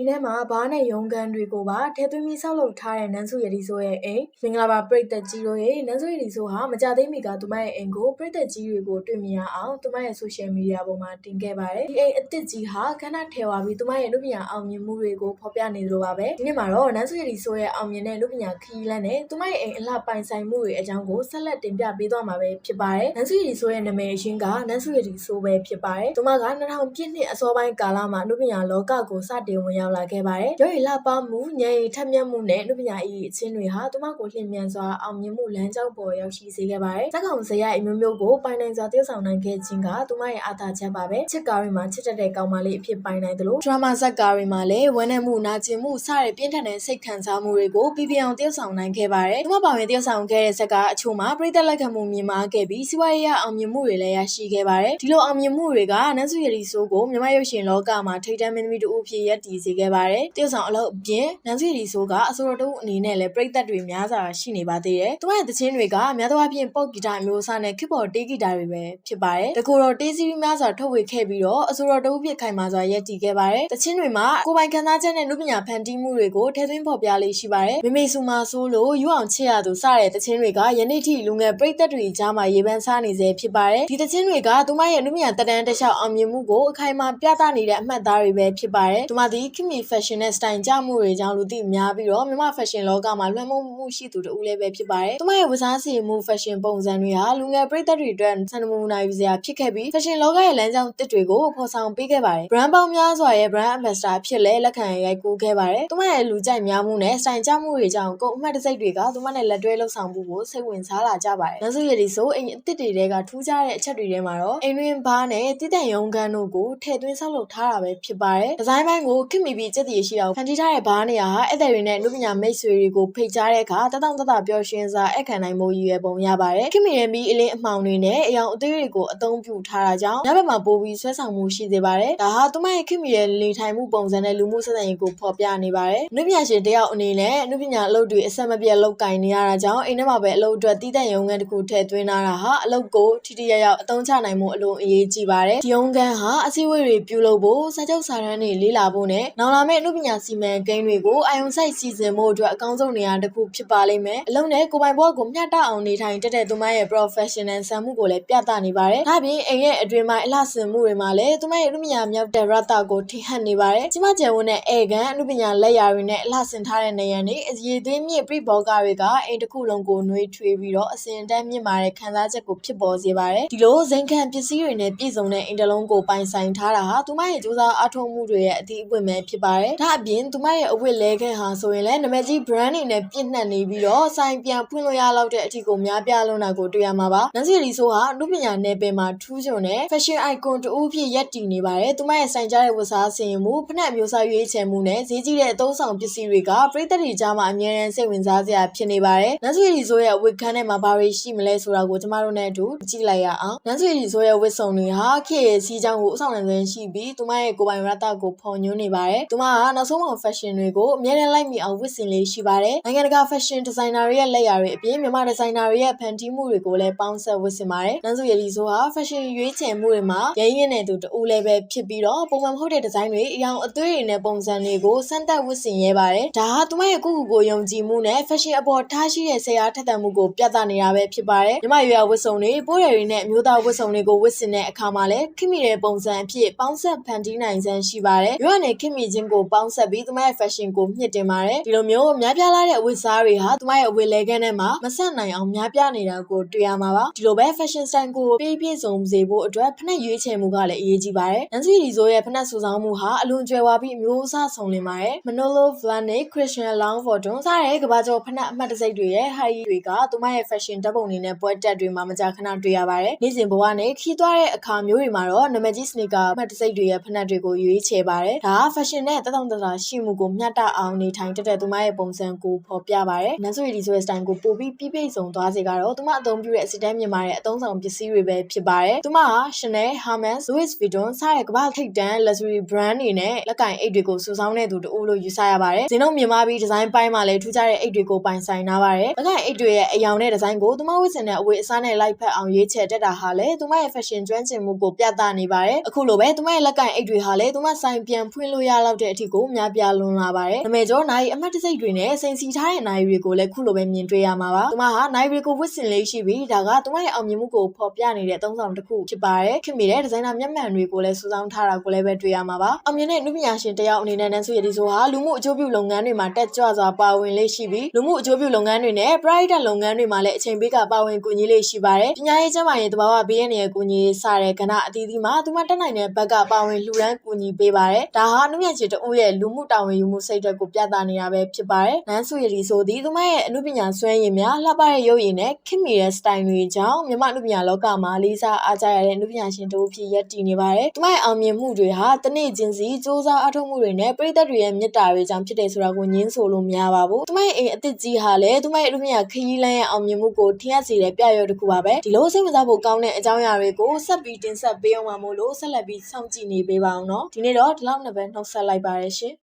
မ်ထဲမှာဘားနဲ့ရုံကန်တွေကိုပါထည့်သွင်းပြီးဆောက်လုပ်ထားတဲ့နန်းစုရည်ဒီဆိုရဲ့အိမ်မင်္ဂလာပါပရိသတ်ကြီးတို့ရဲ့နန်းစုရည်ဒီဆိုဟာမကြသေးမီကသူမရဲ့အိမ်ကိုပရိသတ်ကြီးတွေကိုတွေ့မြင်ရအောင်သူမရဲ့ social media ပေါ်မှာတင်ခဲ့ပါတယ်ဒီအိမ်အသစ်ကြီးဟာခဏထဲဝါပြီးသူမရဲ့လူပညာအောင်မြင်မှုတွေကိုဖော်ပြနေသလိုပါပဲဒီနေ့မှာတော့နန်းစုရည်ဒီဆိုရဲ့အောင်မြင်တဲ့လူပညာခီးလန်းနဲ့သူမရဲ့အိမ်အလှပိုင်ဆိုင်မှုတွေအကြောင်းကိုဆက်လက်တင်ပြပေးသွားမှာပဲဖြစ်ပါတယ်နန်းစုရည်ဒီဆိုရဲ့နာမည်အရင်းကနန်းစုရည်ဒီဆိုပဲဖြစ်ပါတယ်သူမက2000ပြည့်နှစ်အစောပိုင်းကာလမှာလူပညာလောကကိုစတင်ဝင်ရောက်လာခဲ့ပါတယ်ရုပ်ရည်လှပမှုဉာဏ်ရည်ထက်မြက်မှုနဲ့လူပညာအရေးအချင်းတွေဟာသူမကိုလျင်မြန်စွာအောင်မြင်မှုလမ်းကြောင်းပေါ်ရောက်ရှိစေခဲ့ပါတယ်ဇက်ကောင်ဇယအမျိုးမျိုးကိုပိုင်နိုင်စွာတည်ဆောင်နိုင်ခဲ့ခြင်းကသူမရဲ့အားသာချက်ပါပဲချစ်ကားတွေမှာချစ်တတ်တဲ့ကောင်မလေးအဖြစ်ပိုင်နိုင်တယ်လို့ဒရမာဇက်ကားတွေမှာလည်းဝမ်းနည်းမှုနာကျင်မှုစတဲ့ပြင်းထန်တဲ့စိတ်ခံစားမှုတွေကိုပြပြအောင်တည်ဆောင်နိုင်ခဲ့ပါတယ်သူမပါဝင်တည်ဆောင်ခဲ့တဲ့ဇက်ကအချို့မှာပြိသက်လက်ခံမှုမြင်မာခဲ့ပြီးစီးပွားရေးရအောင်မြင်မှုတွေလည်းရရှိခဲ့ပါတယ်ဒီလိုအောင်မြင်မှုတွေကနန်းစုရည်ဆိုးကိုမြမရုပ်ရှင်လောကမှာထိတ်တန့်မင်းသမီးတို့အဖြစ်ရပ်တည်စေခဲ့ပါတယ်တည်ဆောင်အလုပ်အပြင်နန်းစုရည်ဆိုးကအဆိုတော်တို့အနေနဲ့လည်းပြိသက်တွေများစွာရှိနေပါသေးတယ်သူမရဲ့တခြင်းတွေကများသောအားဖြင့်ပုတ်ဂီတအမျိုးအစားနဲ့ခစ်ပေါ်တေးဂီတတွေပဲဖြစ်ပါတယ်တကူတော်တေးစီးများစွာထုတ်ဝေခဲ့ပြီးတော့အဆိုတော်တို့အဖြစ်ခိုင်မာစွာရပ်တည်ခဲ့ပါတယ်တခြင်းတွေမှာကိုယ်ပိုင်ခံစားချက်နဲ့လူပညာဖန်တီးမှုတွေကိုထည့်သွင်းဖော်ပြလေးရှိပါတယ်မေမေဆူမာဆိုးလို့ယူအောင်ချစ်ရသူစတဲ့တခြင်းတွေကယနေ့ထိလူငယ်ပြိသက်တွေကြားမှာရေပန်းစားနေစေဖြစ်ပါတယ်ဒီတခြင်းတွေကသူမရဲ့လူပညာတက်တန်းတစ်လျှောက်အောင်မြင်မှုကိုအခိုင်အမာပြသနေတဲ့အမှတ်အသားတွေပဲဖြစ်ပါတယ်သူမသည်ခင်မီ fashion နဲ့ style ကြမှုတွေကြောင့်လူသိများပြီးတော့မြန်မာ fashion လောကမှာလွှမ်းမိုးမှုရှိသူတူလည်းပဲဖြစ်ပါတယ်သူမရဲ့ဝတ်စားစီမှု fashion ပုံစံတွေဟာလူငယ်ပြိသက်တွေအတွက်စံနမူနာယူစရာဖြစ်ခဲ့ပြီး fashion လောကရဲ့လမ်းကြောင်းတစ်တွေကိုဖော်ဆောင်ပေးခဲ့ပါတယ် brand ပေါင်းများစွာရဲ့ brand ambassador ဖြစ်လဲလက်ခံရိုက်ကူးခဲ့ပါတယ်သူမရဲ့လူကြိုက်များမှုနဲ့ style ကြမှုတွေကြောင့်ကုန်အမှတ်တစိတ်တွေကသူမနဲ့လက်တွဲလှုပ်ဆောင်မှုကိုစိတ်ဝင်စားလာကြပါတယ်။နောက်စုရည်ဆိုအိမ်အစ်စ်တွေတဲကထူးခြားတဲ့အချက်တွေထဲမှာတော့အိမ်တွင်ဘားနဲ့တည်တံ့ရုံခန်းတို့ကိုထည့်သွင်းဆောက်လုပ်ထားတာပဲဖြစ်ပါတယ်။ဒီဇိုင်းပိုင်းကိုခင်မီပြီးစက်တည်ရှိအောင်ဖန်တီးထားတဲ့ဘားနေရာဟာဧည့်သည်တွေနဲ့လူပညာမိတ်ဆွေတွေကိုဖိတ်ကြားတဲ့အခါတတောင့်တတပျော်ရွှင်စွာအခမ်းနိုင်မှုရည်ရွယ်ပုံရပါတယ်။ခင်မီရဲ့မီအလင်းအမှောင်တွေနဲ့အယောင်အသေးတွေကိုအသုံးပြုထားတာကြောင့်ညဘက်မှာပိုပြီးဆွဲဆောင်မှုရှိစေပါတယ်။ဒါဟာသူမရဲ့ခင်မီရဲ့လေထိုင်မှုပုံစံနဲ့လူမှုဆက်ဆံရေးကိုဖော်ပြနေပါတယ်။လူပညာရှင်တယောက်အနေနဲ့လူပညာအလုပ်တွေအဆက်မပြတ်လုပ်ကင်နေရတာကြောင့်အိမ်ထဲမှာပဲအလုပ်အတွက်တည်တံ့ရုံငန်းတစ်ခုထည့်သွင်းထားတာဟာအလုပ်ကိုထိထိရောက်ရောက်အသုံးချနိုင်မှုအလွန်အရေးကြီးပါတယ်။ဒီရုံငန်းဟာအစည်းအဝေးတွေပြုလုပ်ဖို့စာချုပ်စာတမ်းတွေလေ့လာဖို့နဲ့နောက်လာမယ့်အမှုပညာစီမံကိန်းတွေကိုအာရုံစိုက်စီစဉ်ဖို့အတွက်အကောင်းဆုံးနေရာတစ်ခုဖြစ်ပါလိမ့်မယ်။အလုံးနဲ့ကိုယ်ပိုင်ဘဝကိုမျှတအောင်နေထိုင်တက်တဲ့သူမရဲ့ professional ဆံမှုကိုလည်းပြသနေပါတယ်။ဒါ့အပြင်အိမ်ရဲ့အတွင်ပိုင်းအလှဆင်မှုတွေမှာလည်းသူမရဲ့အမှုပညာမြောက်တဲ့ရတကိုထိဟပ်နေပါတယ်။ကျမကျယ်ဝန်းတဲ့ဧကန်အမှုပညာလက်ရာတွေနဲ့အလှဆင်ထားတဲ့နေရန်တွေအရေးသွေးမြင့်ပြိဘောကတွေကအိမ်တစ်ခုလုံးကိုနှွေးထွေးပြီးတော့အစင်တန်းမြင့်မာတဲ့ခံစားချက်ကိုဖြစ်ပေါ်စေပါတယ်။ဒီလိုဇိမ်ခံပစ္စည်းတွေနဲ့ပြည့်စုံတဲ့အိမ်တစ်လုံးကိုပိုင်ဆိုင်ထားတာဟာသူမရဲ့စူးစမ်းအားထုတ်မှုတွေရဲ့အသည့်အပွင့်ပဲဖြစ်ပါတယ်။ဒါအပြင်သူမရဲ့အဝတ်လဲခဲဟာဆိုရင်လည်းနမကြီး brand တွေနဲ့ပြည့်နှက်နေပြီးတော့ဆိုင်ပြန်ဖွင့်လို့ရလောက်တဲ့အထီကိုများပြားလုံးတာကိုတွေ့ရမှာပါ။နန်းစီရီဆိုဟာအမှုပညာနယ်ပယ်မှာထူးချွန်တဲ့ fashion icon တူဦးဖြစ်ရပ်တည်နေပါတယ်။သူမရဲ့ဆိုင်ကြတဲ့ဝတ်စားဆင်ရင်မှုဖက်အမျိုးအစားရွေးချယ်မှုနဲ့ဈေးကြီးတဲ့အသုံးဆောင်ပစ္စည်းတွေကပြည်သက်တွေကြားမှာအများရန်စိတ်ဝင်စားစရာဖြစ်နေပါတယ်။နန်းစီရီဆိုရဲ့ဝတ်ခန်းထဲမှာဘာတွေရှိမလဲဆိုတာကိုကျမတို့နဲ့အတူကြည့်လိုက်ရအောင်။နန်းစီရီဆိုရဲ့ဝတ်စုံတွေဟာခေတ်ရဲ့စီးကြောင်းကိုအဆောင်နိုင်စွမ်းရှိပြီးသူမရဲ့ကိုယ်ပိုင်ရတကိုဖော်ညွှန်းနေပါတယ်။သူမကနောက်ဆုံးမှ fashion တွေကိုအများနဲ့လိုက်မိအောင်ဝတ်ဆင်လေးရှိပါတယ်။နိုင်ငံတကာ fashion designer တွေရဲ့လက်ရာတွေအပြင်မြန်မာ designer တွေရဲ့ဖန်တီးမှုတွေကိုလည်းပေါင်းစပ်ဝတ်ဆင်ပါတယ်။နန်းစုရည်ဆိုဟာ fashion ရွေးချယ်မှုတွေမှာရင်းရင်းနဲ့သူတူလည်းပဲဖြစ်ပြီးတော့ပုံမှန်မဟုတ်တဲ့ဒီဇိုင်းတွေအယောင်အသွေးတွေနဲ့ပုံစံတွေကိုစမ်းသပ်ဝတ်ဆင်ရဲပါတယ်။ဒါဟာသူမရဲ့ကိုယ့်ကိုယ်ကိုယုံကြည်မှုနဲ့ fashion အပေါ်ထားရှိတဲ့ဆရာထက်သန်မှုကိုပြသနေတာပဲဖြစ်ပါတယ်။မြမရွေရဝတ်စုံတွေပိုးရည်တွေနဲ့မျိုးသားဝတ်စုံတွေကိုဝတ်ဆင်တဲ့အခါမှာလည်းခင်မီတဲ့ပုံစံအဖြစ်ပေါင်းဆက်ဖန်တီးနိုင်စမ်းရှိပါတယ်။ရွေရနဲ့ခင်မီချင်းကိုပေါင်းဆက်ပြီးသူမရဲ့ fashion ကိုမြင့်တင်ပါတယ်။ဒီလိုမျိုးများပြားလာတဲ့အဝတ်စားတွေဟာသူမရဲ့အဝတ်လဲခန်းထဲမှာမဆက်နိုင်အောင်များပြားနေတာကိုတွေ့ရမှာပါ။ဒီလိုပဲ fashion style ကိုပြည့်ပြည့်စုံစေဖို့အတွက်ဖက်ရွေးချယ်မှုကလည်းအရေးကြီးပါတယ်။နန်စီရီဇိုရဲ့ဖက်စုဆောင်မှုဟာအလွန်ကျွယ်ဝပြီးအမျိုးအစားဆုံးလင်ပါတယ်။ Manolo Blahnik, Christian Longfordon စတဲ့ကမ္ဘာကျော်ဖက်အမှတ်တစိတ်တွေရဲ့ high တွေကသူမရဲ့ fashion ဓာတ်ပုံတွေနဲ့ပွဲတက်တွေမှာမကြာခဏတွေ့ရပါတယ်။နေ့စဉ်ဘဝနဲ့ခီးသွားတဲ့အခါမျိုးတွေမှာတော့နမကြီး sneaker အမှတ်တစိတ်တွေရဲ့ဖက်တွေကိုရွေးချယ်ပါတယ်။ဒါက fashion နဲ့တတောင်တတာရှိမှုကိုမျှတအောင်နေထိုင်တက်တဲ့သူမရဲ့ပုံစံကိုဖော်ပြပါတယ်။နန်ဆိုရီဒီဆိုရဲ့ style ကိုပိုပြီးပြည့်ပြည့်စုံသွားစေကတော့သူမအသုံးပြုတဲ့အစီတန်းမြင်မာတဲ့အသုံးဆောင်ပစ္စည်းတွေပဲဖြစ်ပါတယ်။သူမက Chanel, Hermes, Louis Vuitton စတဲ့ကမ္ဘာထိပ်တန်း luxury brand တွေနဲ့လက်ကင်အိတ်တွေကိုစုဆောင်းတဲ့သူတူလို့ယူဆရပါတယ်။ဇင်းတို့မြန်မာပြည်ဒီဇိုင်းပိုင်းမှာလည်းထူးခြားတဲ့အိတ်တွေကိုပိုင်ဆိုင်ထားပါတယ်။လက်ကင်အိတ်တွေရဲ့အယောင်နဲ့ဒီဇိုင်းကိုသူမဝတ်ဆင်တဲ့အဝတ်အစားနဲ့လိုက်ဖက်အောင်ရွေးချယ်တက်တာဟာလည်းသူမရဲ့ fashion ကျွမ်းကျင်မှုကိုပြသနေပါတယ်။အခုလိုပဲသူမရဲ့လက်ကင်အိတ်တွေဟာလည်းသူမဆိုင်ပြန်ဖွင့်လို့ရလောက်လောက်တဲ့အထိကိုများပြားလွန်လာပါတယ်။နာမည်ကျော်နိုင်အမှတ်တစိတ်တွေနဲ့စိန်စီထားတဲ့နိုင်တွေကိုလည်းခုလိုပဲမြင်တွေ့ရမှာပါ။သူမဟာနိုင်တွေကိုဝတ်ဆင်လေးရှိပြီးဒါကသူမရဲ့အောင်မြင်မှုကိုဖော်ပြနေတဲ့သုံးဆောင်တစ်ခုဖြစ်ပါတယ်။ခင်မီတဲ့ဒီဇိုင်နာမျက်မှန်တွေကိုလည်းစူးစောင်းထားတာကိုလည်းပဲတွေ့ရမှာပါ။အောင်မြင်တဲ့နုပညာရှင်တယောက်အနေနဲ့နန်းစုရည်ဒီဆိုဟာလူမှုအကျိုးပြုလုပ်ငန်းတွေမှာတက်ကြွစွာပါဝင်လေးရှိပြီးလူမှုအကျိုးပြုလုပ်ငန်းတွေနဲ့ private လုပ်ငန်းတွေမှာလည်းအချိန်ပေးကပါဝင်ကူညီလေးရှိပါတယ်။ပညာရေးကျန်းမာရေးတဘာဝဘေးရန်ရဲ့ကူညီစတဲ့ကဏ္ဍအသီးသီးမှာသူမတက်နိုင်တဲ့ဘက်ကပါဝင်လှူဒန်းကူညီပေးပါတယ်။ဒါဟာအနုမြတ်ကြီးတဦးရဲ့လူမှုတာဝန်ယူမှုစိတ်ဓာတ်ကိုပြသနေတာပဲဖြစ်ပါတယ်။နန်းစုရည်ဆိုသည်သူမရဲ့အနုပညာစွမ်းရည်များလှပတဲ့ရုပ်ရည်နဲ့ခင်မီတဲ့ style တွေကြောင့်မြန်မာအနုပညာလောကမှာလေးစားအားကြရတဲ့အနုပညာရှင်တဦးဖြစ်ရပ်တည်နေပါတယ်။သူမရဲ့အောင်မြင်မှုတွေဟာတနေ့ချင်းစီစ조사အားထုတ်မှုတွေနဲ့ပြည်သက်တွေရဲ့မေတ္တာတွေကြောင့်ဖြစ်တယ်ဆိုတာကိုညင်းဆိုလို့မရပါဘူး။သူမရဲ့အိမ်အသစ်ကြီးဟာလည်းသူမရဲ့အနုပညာခရီးလမ်းရဲ့အောင်မြင်မှုကိုထင်ဟပ်စေတဲ့ပြရွက်တစ်ခုပါပဲ။ဒီလိုစိတ်ဝင်စားဖို့ကောင်းတဲ့အကြောင်းအရာတွေကိုဆက်ပြီးတင်ဆက်ပေးအောင်ပါမို့လို့ဆက်လက်ပြီးစောင့်ကြည့်နေပေးပါအောင်နော်။ဒီနေ့တော့ဒီလောက်နဲ့ပဲနှုတ်ဆက်လိုက်ပါရရှင်။